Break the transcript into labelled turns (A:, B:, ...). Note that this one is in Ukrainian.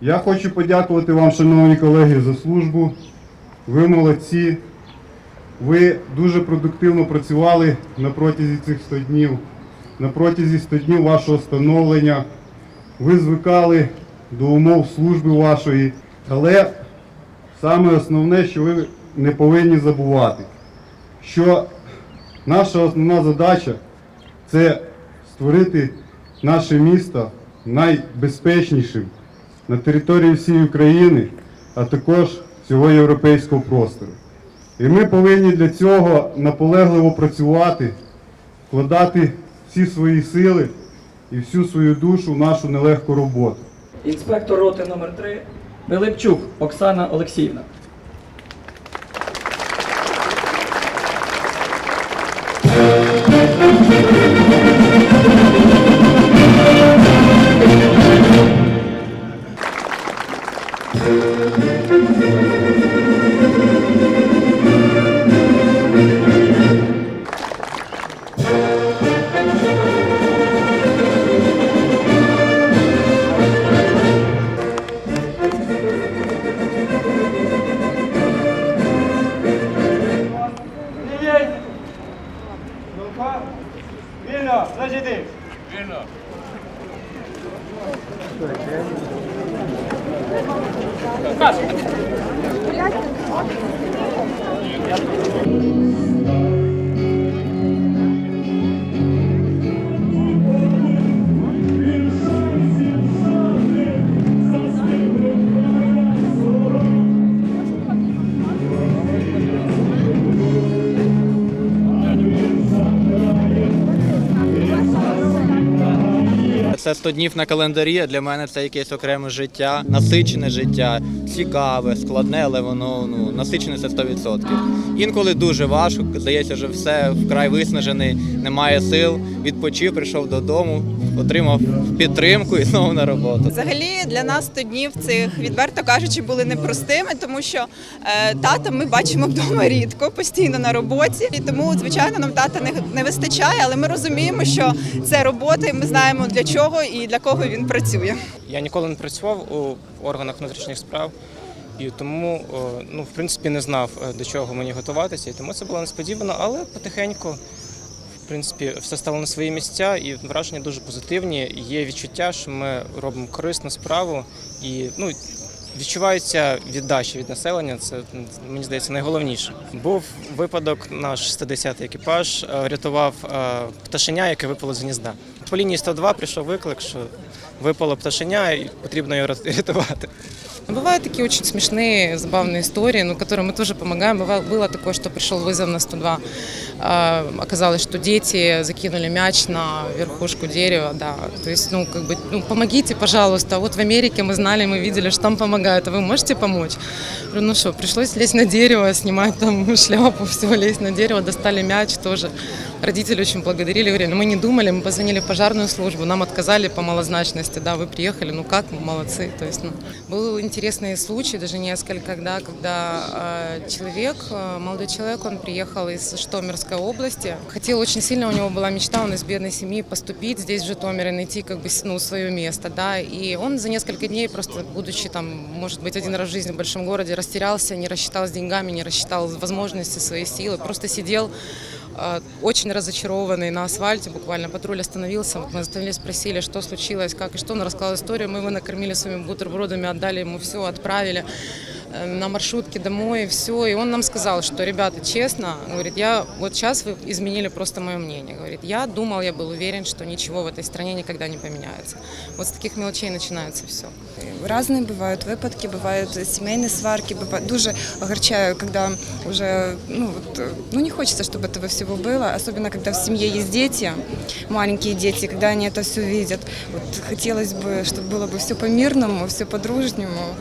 A: Я хочу подякувати вам, шановні колеги, за службу. Ви молодці. Ви дуже продуктивно працювали на протязі цих 100 днів. На протязі 100 днів вашого становлення. Ви звикали до умов служби вашої. Але саме основне, що ви не повинні забувати, що наша основна задача це створити наше місто найбезпечнішим на території всієї України, а також всього європейського простору. І ми повинні для цього наполегливо працювати, вкладати всі свої сили і всю свою душу в нашу нелегку роботу.
B: Інспектор роти номер 3 Пилипчук Оксана Олексіївна.
A: Покажи.
C: Це 100 днів на календарі. а Для мене це якесь окреме життя, насичене життя, цікаве, складне, але воно ну насичене це 100%. Інколи дуже важко. Здається, що все вкрай виснажений, немає сил. Відпочив, прийшов додому, отримав підтримку і знову на роботу.
D: Взагалі для нас 100 днів цих, відверто кажучи, були непростими, тому що е, тата ми бачимо вдома рідко, постійно на роботі. І тому, звичайно, нам тата не, не вистачає, але ми розуміємо, що це робота, і ми знаємо для чого і для кого він працює.
E: Я ніколи не працював у органах внутрішніх справ, і тому, ну, в принципі, не знав, е, до чого мені готуватися. І тому це було несподівано, але потихеньку, принципі, все стало на свої місця, і враження дуже позитивні. Є відчуття, що ми робимо корисну справу, і ну, відчувається віддача від населення. Це мені здається найголовніше. Був випадок, наш 110-й екіпаж е, рятував е, пташеня, яке випало з гнізда. По лінії 102 прийшов виклик, що випало пташеня, і потрібно його рятувати.
F: Бывают такие очень смешные, забавные истории, ну, которым мы тоже помогаем. Бывало, было такое, что пришел вызов на 102. А, оказалось, что дети закинули мяч на верхушку дерева, да. То есть, ну, как бы, ну, помогите, пожалуйста. Вот в Америке мы знали, мы видели, что там помогают, а вы можете помочь? Говорю, ну что, пришлось лезть на дерево, снимать там шляпу, все, лезть на дерево, достали мяч тоже. Родители очень благодарили, говорили, мы не думали, мы позвонили в пожарную службу, нам отказали по малозначности, да, вы приехали, ну как, мы молодцы. То есть, ну, был интересный случай, даже несколько, когда, когда э, человек, э, молодой человек, он приехал из Житомирской области, хотел очень сильно, у него была мечта, он из бедной семьи, поступить здесь в Житомире, найти как бы ну, свое место, да, и он за несколько дней просто, будучи там, может быть, один раз в жизни в большом городе, растерялся, не рассчитал с деньгами, не рассчитал возможности, свои силы, просто сидел очень разочарованный на асфальте, буквально патруль остановился, вот мы остановились, спросили, что случилось, как и что, он рассказал историю, мы его накормили своими бутербродами, отдали ему все, отправили э, на маршрутке домой, и все, и он нам сказал, что, ребята, честно, говорит, я, вот сейчас вы изменили просто мое мнение, говорит, я думал, я был уверен, что ничего в этой стране никогда не поменяется. Вот с таких мелочей начинается все.
G: Разные бывают выпадки, бывают семейные сварки, бывает дуже огорчаю, когда уже, ну, вот, э, ну не хочется, чтобы этого всего было, особенно когда в семье есть дети, маленькие дети, когда они это все видят. Вот хотелось бы, чтобы было бы все по-мирному, все по-дружнему.